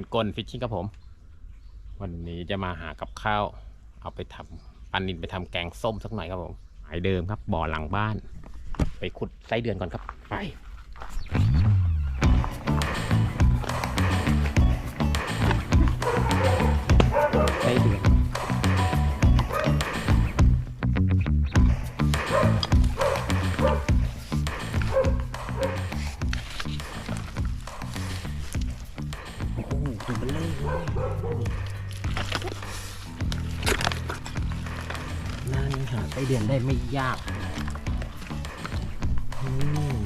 นกลฟิชชิ่งครับผม วันนี้จะมาหากับข้าว เอาไปทำปันนินไปทำแกงส้มสักหน่อยครับผมหมายเดิมครับบ่อหลังบ้าน ไปขุดไส้เดือนก่อนครับไป ยากอืม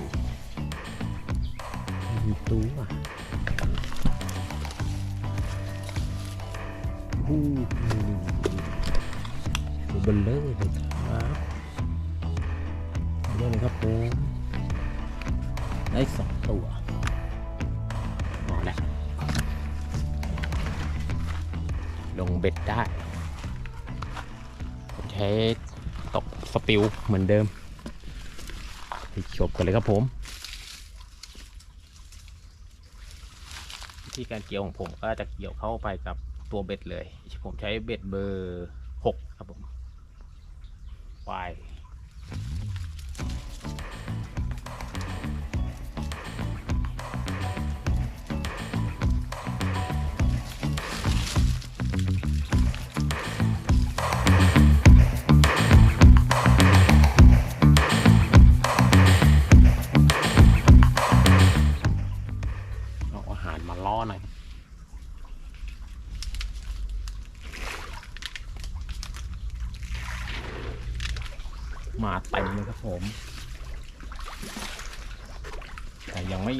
มีตัวโอ้โหตัวเบลเลยเลยครับเรื่องครับผมได้สองตัวมาแล้วลงเบ็ดได้ผมใช้ ตกสปิลเหมือนเดิมไปชมกันเลยครับผมวิธีการเกี่ยวของผมก็จะเกี่ยวเข้าไปกับตัวเบ็ดเลย ผมใช้เบ็ดเบอร์หกครับผมไปเอ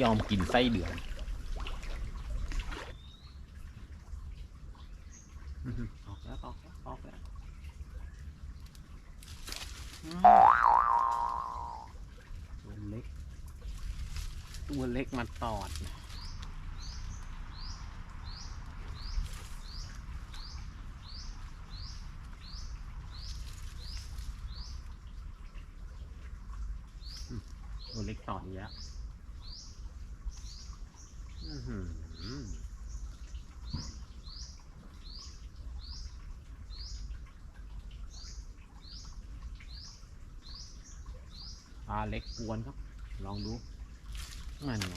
ยังไม่ยอมกินไส้เดือนออกแล้วออกแล้วออกแล้วตัวเล็ก ตัวเล็กมาตอดตัวเล็กต่อนี้แล้ว ปลาเล็กกวนครับ ลองดูนั่นเอ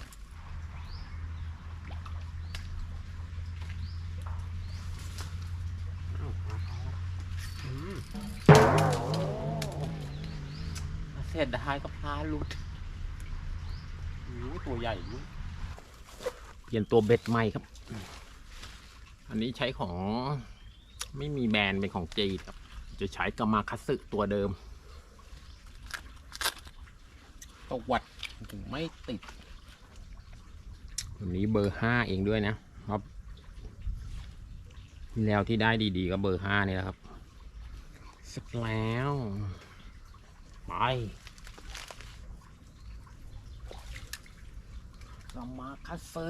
อืมเสียดายก็พาลุดโอ้โหตัวใหญ่อยู่เป ลี่ยนตัวเบ็ดใหม่ครับ อันนี้ใช้ของไม่มีแบรนด์เป็นของจีนครับ จะใช้กามาคัตสึตัวเดิมตวัดถึงไม่ติดวันนี้เบอร์ห้าเองด้วยนะครับที่แล้วที่ได้ดีๆก็เบอร์ห้านี่แหละครับสักแล้ว ไป กา มาคัตสึ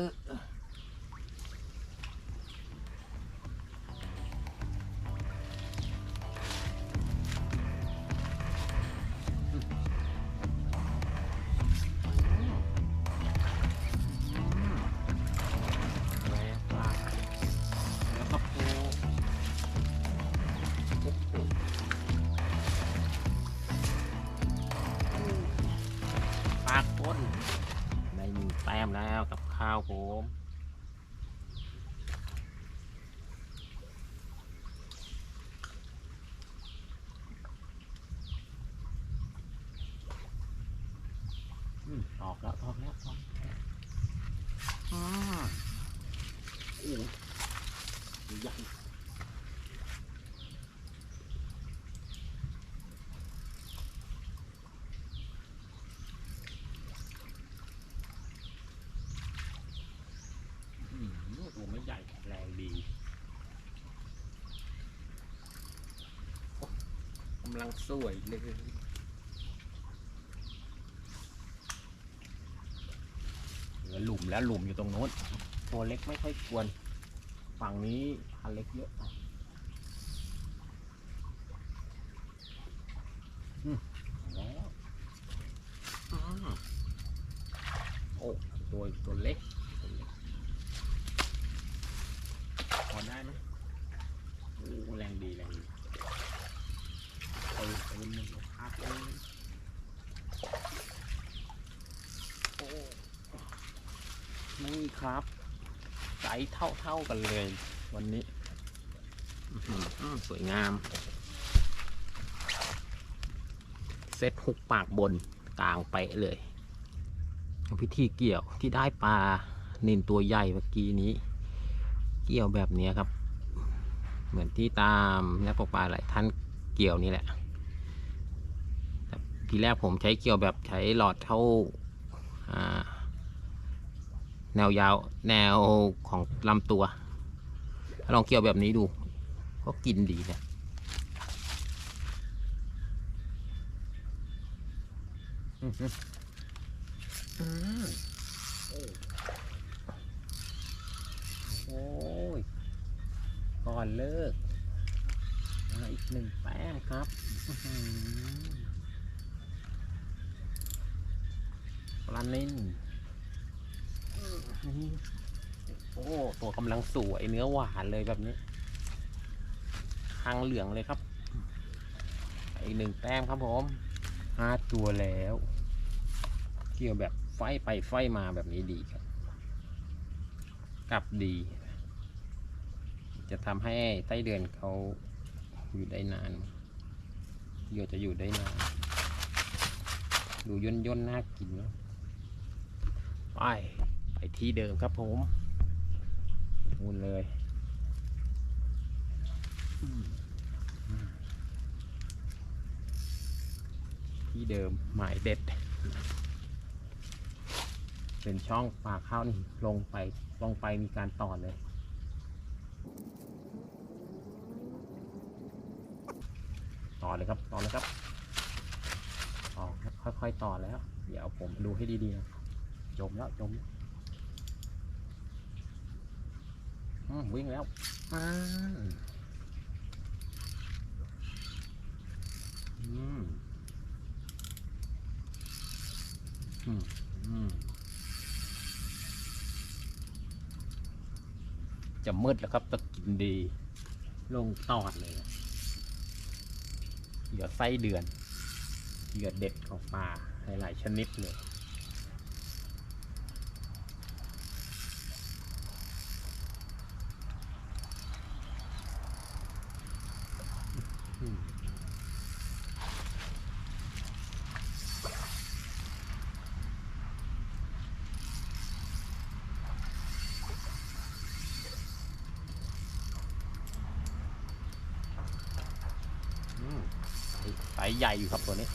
ออกแล้วออกแล้วออกแล้วอ่าโอ้ยตัวใหญ่อืมตัวไม่ใหญ่แรงดีโอ้ทำไมำลังสวยเลยเห ลือหลุมแล้วหลุมอยู่ตรงโน้นตัวเล็กไม่ค่อยควร ฝั่งนี้พันเล็กเยอะอืมแล้วอืมโอ้ตัวตัวเล็กพอได้ไหมโอ้แรงดีแรงดีเออเออมันพักเลยโอ้นี่ ครับใจเท่าเท่าๆกันเลย วันนี้สวยงาม เซตหุกปากบนกลางไปะเลยพิธีเกี่ยวที่ได้ปลาเนินตัวใหญ่เมื่อกี้นี้ เกี่ยวแบบนี้ครับ เหมือนที่ตามนักตกปลาหลายท่านเกี่ยวนี่แหละทีแรกผมใช้เกี่ยวแบบใช้หลอดเท่าอ่า แนวยาวแนวของลำตัว ถ้าลองเกี่ยวแบบนี้ดู ก็กินดีนะโอ้ย ก่อนเลิก อีกหนึ่งแป้งครับปลาเน้น โอ้ตัวกำลังสวยเนื้อหวานเลยแบบนี้หางเหลืองเลยครับ อีกหนึ่งแต้มครับผมห้าตัวแล้ว เกี่ยวแบบไฟไปไฟมาแบบนี้ดีครับกลับดี จะทำให้ไส้เดือนเขาอยู่ได้นานเหยื่อจะอยู่ได้นาน ดูย่นย่นน่ากินเนาะไป ที่เดิมครับผมมูนเลยที่เดิมหมายเด็ด เป็นช่องปากข้าวนี่ลงไปลงไปมีการต่อเลยต่อเลยครับต่อเลยครับต่อค่อยๆต่อแล้ว เดี๋ยวผมดูให้ดีๆนะจมแล้วจมแล้วอืม วิ่งแล้วอืมอืมอืมจะมืดแล้วครับตะกินดี ลงตอดเลยเหยื่อไส้เดือนเหยื่อเด็ดของปลาหลายๆชนิดเลย ไซส์ใหญ่อยู่ครับตัวนี้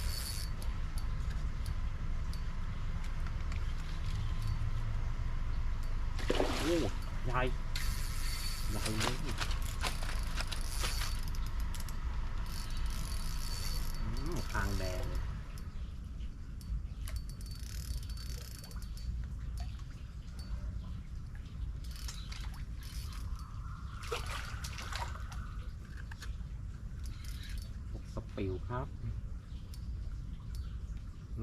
โอ้ใหญ่ใหญ่เลยอืมคางแดง ลยพวกสปิลครับ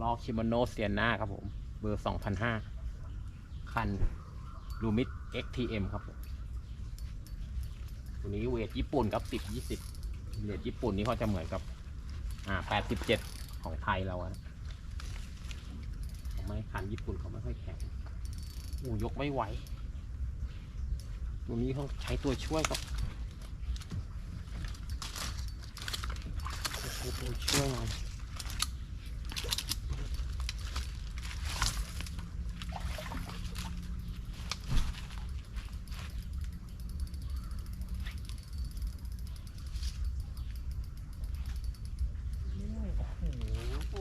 ลอกชิมโนเซียนาครับผม เบอร์2,500คันลูมิด XTM ครับผมตัวนี้เวทญี่ปุ่นครับ10 20เวทญี่ปุ่นนี่เขาจะเหมือนกับ อ่า87ของไทยเราอะไม่คันญี่ปุ่นเขาไม่ค่อยแข็งโอ้ยกไม่ไหว ตัวนี้เขาใช้ตัวช่วยครับ ใช้ตัวช่วยหน่อยโอ้โห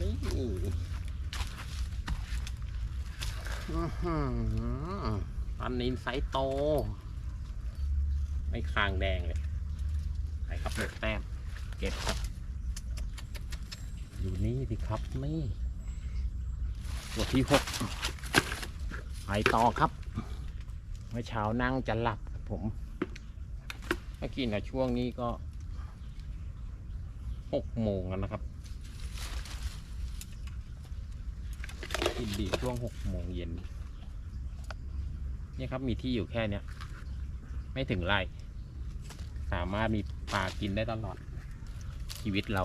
นี่อื้อหือปันนินไซส์โต ไม่คางแดงเลย ไปครับหนึ่งแต้ม ก็บก็บครับ อยู่นี่สิครับนี่ตัวที่หกไปต่อครับ เมื่อเช้านั่งจะหลับครับผมเมื่อกี้นะช่วงนี้ก็หกโมงแล้วนะครับกินดีช่วงหกโมงเย็นเนี่ยครับมีที่อยู่แค่เนี้ย ไม่ถึงไร่สามารถมีปลากินได้ตลอด ชีวิตเรา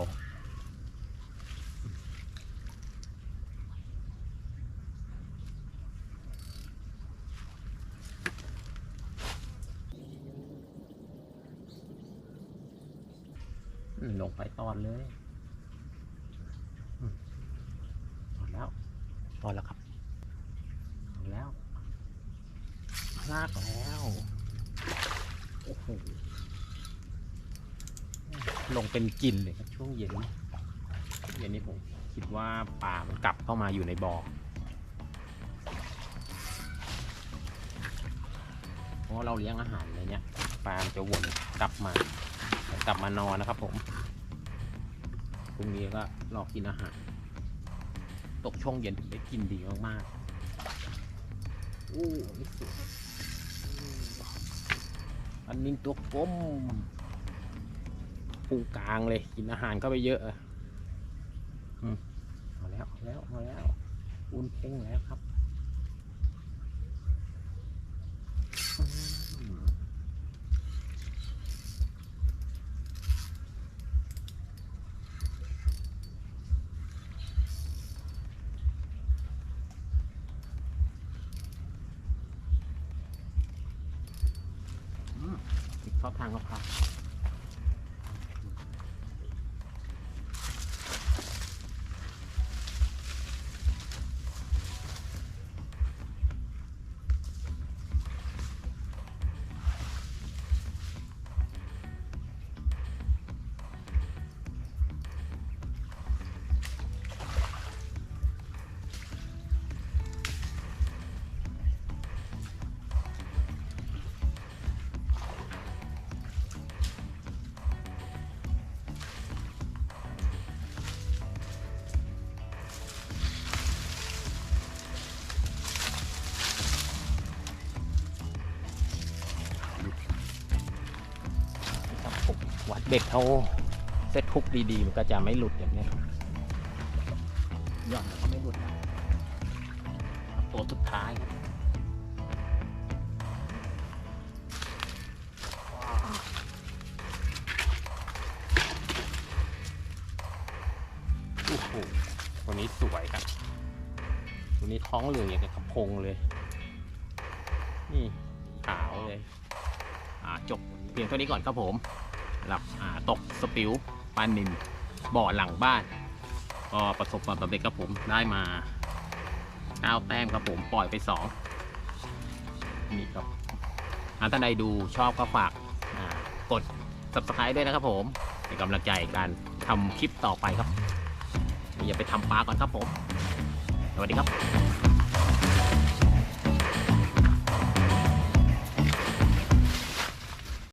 ลงไปตอนเลยอืมตอนแล้ว ตอนแล้วครับตอนแล้วลากแล้ว โอ้โห ลง เป็นกลิ่นเลยครับช่วงเย็นเย็นนี้ผมคิดว่าปลามันกลับเข้ามาอยู่ในบ่อเพราะเราเลี้ยงอาหารอะไรเนี้ยปลาจะวนกลับมากลับมานอนนะครับ ผมพรุ่งนี้ก็รอกินอาหาร ตกช่วงเย็นถึงได้กินดีมากๆอู้อันนี้สวยอันนี้ตัวกลม ปูกลางเลย กินอาหารเข้าไปเยอะอะอืมเอาแล้วเอาแล้วเอาแล้วอุ่นเพ่งแล้วครับอืมอืมชอบทางกะเพรา เบ็ดเขาเซ็ตคุกดีๆ มันก็จะไม่หลุดอย่างนี้ยหย่อนแล้วก็ไม่หลุดนะตัวสุดท้ายโอ้โหตัวนี้สวยครับตัวนี้ท้องเหลืองอย่างกับกระพงเลย นี่ขาวเลย อ่าจบเพียงเท่านี้ก่อนครับผมสำหรับอ่า ตกสปิวปลานินบ่อหลังบ้าน ก็ประสบความสำเร็จครับผมได้มา9แต้มครับผมปล่อยไป2นี่ครับหากท่านใดดูชอบก็ฝากกด subscribe ด้วยนะครับผมเป็นกำลังใจการทำคลิปต่อไปครับอย่าไปทำปลาก่อนครับผม สวัสดีครับ